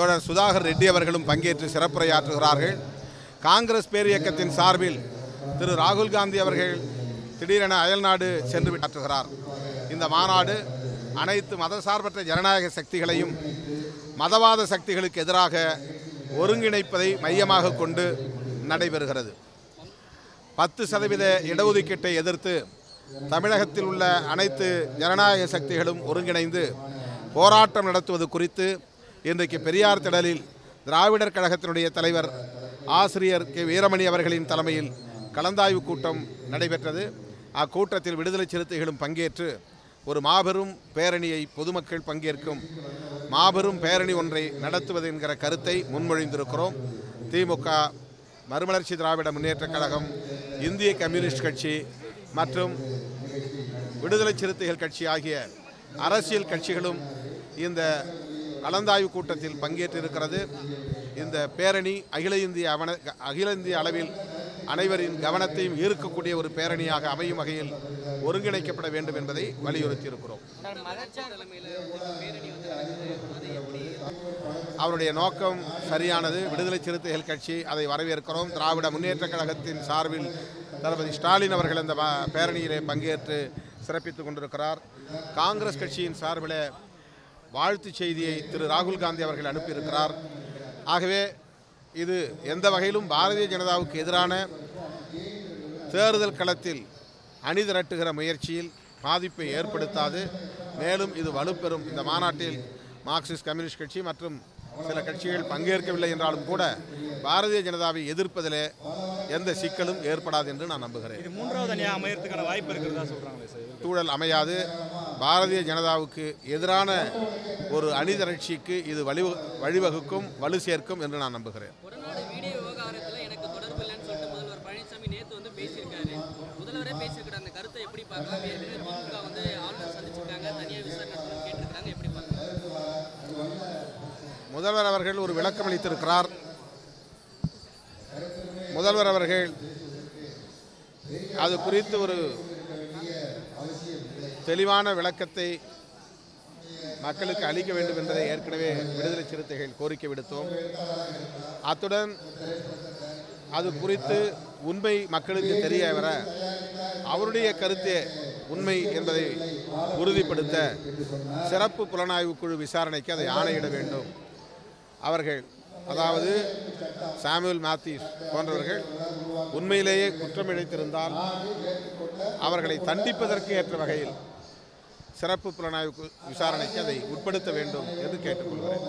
தோழர் சுதாகர் ரெட்டி அவர்களும் பங்கேற்று சிறப்புரையாற்றுகிறார்கள். காங்கிரஸ் பேரியக்கத்தின் சார்பில் திரு ராகுல் காந்தி அவர்கள் திடீரென அயல்நாடு சென்று விட்டாற்றுகிறார். இந்த மாநாடு அனைத்து மதசார்பற்ற ஜனநாயக சக்திகளையும் மதவாத சக்திகளுக்கு எதிராக ஒருங்கிணைப்பதை மையமாக கொண்டு நடைபெறுகிறது. பத்து சதவீத இடஒதுக்கீட்டை எதிர்த்து தமிழகத்தில் உள்ள அனைத்து ஜனநாயக சக்திகளும் ஒருங்கிணைந்து போராட்டம் நடத்துவது குறித்து இன்றைக்கு பெரியார் திடலில் திராவிடர் கழகத்தினுடைய தலைவர் ஆசிரியர் கே வீரமணி அவர்களின் தலைமையில் கலந்தாய்வு கூட்டம் நடைபெற்றது. அக்கூட்டத்தில் விடுதலை சிறுத்தைகளும் பங்கேற்று ஒரு மாபெரும் பேரணியை பொதுமக்கள் பங்கேற்கும் மாபெரும் பேரணி ஒன்றை நடத்துவது என்கிற கருத்தை முன்மொழிந்திருக்கிறோம். திமுக மறுமலர்ச்சி திராவிட முன்னேற்றக் கழகம் இந்திய கம்யூனிஸ்ட் கட்சி மற்றும் விடுதலை சிறுத்தைகள் கட்சி ஆகிய அரசியல் கட்சிகளும் இந்த கலந்தாய்வு கூட்டத்தில் பங்கேற்றிருக்கிறது. இந்த பேரணி அகில இந்திய அவன அகில இந்திய அளவில் அனைவரின் கவனத்தையும் ஈர்க்கக்கூடிய ஒரு பேரணியாக அமையும் வகையில் ஒருங்கிணைக்கப்பட வேண்டும் என்பதை வலியுறுத்தி இருக்கிறோம் அவருடைய நோக்கம் சரியானது. விடுதலை சிறுத்தைகள் கட்சி அதை வரவேற்கிறோம். திராவிட முன்னேற்ற கழகத்தின் சார்பில் தளபதி ஸ்டாலின் அவர்கள் அந்த பேரணியிலே பங்கேற்று சிறப்பித்துக் கொண்டிருக்கிறார். காங்கிரஸ் கட்சியின் சார்பில் வாழ்த்துச் செய்தியை திரு ராகுல் காந்தி அவர்கள் அனுப்பியிருக்கிறார். ஆகவே இது எந்த வகையிலும் பாரதிய ஜனதாவுக்கு எதிரான தேர்தல் களத்தில் அணி திரட்டுகிற முயற்சியில் பாதிப்பை ஏற்படுத்தாது. மேலும் இது வலுப்பெறும். இந்த மாநாட்டில் மார்க்சிஸ்ட் கம்யூனிஸ்ட் கட்சி மற்றும் சில கட்சிகள் பங்கேற்கவில்லை என்றாலும் கூட பாரதிய ஜனதாவை எதிர்ப்பதிலே எந்த சிக்கலும் ஏற்படாது என்று நான் நம்புகிறேன். இது மூன்றாவது அணியாக அமையறதுக்கான வாய்ப்பு இருக்கிறதா சொல்றாங்களே சார்? சூழல் அமையாது. பாரதிய ஜனதாவுக்கு எதிரான ஒரு அணி திரட்சிக்கு இது வழி வழிவகுக்கும் வலு சேர்க்கும் என்று நான் நம்புகிறேன். கொடநாடு வீடியோ விவகாரத்தில் எனக்கு தொடர்பு இல்லைன்னு சொல்லிட்டு முதல்வர் பழனிசாமி நேற்று வந்து பேசியிருக்காரு. முதல்வரே பேசியிருக்கிற அந்த கருத்தை எப்படி பார்க்கலாம்? ஏற்கனவே திமுக வந்து ஆளுநர் சந்திச்சிருக்காங்க தனியாக விசாரணை நடத்தணும்னு கேட்டிருக்காங்க. எப்படி பார்க்கலாம்? முதல்வர் அவர்கள் ஒரு விளக்கம் அளித்திருக்கிறார். முதல்வர் அவர்கள் அது குறித்து ஒரு தெளிவான விளக்கத்தை மக்களுக்கு அளிக்க வேண்டும் என்பதை ஏற்கனவே விடுதலை சிறுத்தைகள் கோரிக்கை விடுத்தோம். அத்துடன் அது குறித்து உண்மை மக்களுக்கு தெரிய வர அவருடைய கருத்தே உண்மை என்பதை உறுதிப்படுத்த சிறப்பு புலனாய்வு குழு விசாரணைக்கு அதை ஆணையிட வேண்டும். அவர்கள் அதாவது சாமுவேல் மேத்யூஸ் போன்றவர்கள் உண்மையிலேயே குற்றம் இழைத்திருந்தால் அவர்களை தண்டிப்பதற்கு ஏற்ற வகையில் சிறப்பு புலனாய்வு விசாரணைக்கு அதை உட்படுத்த வேண்டும் என்று கேட்டுக்கொள்கிறேன்.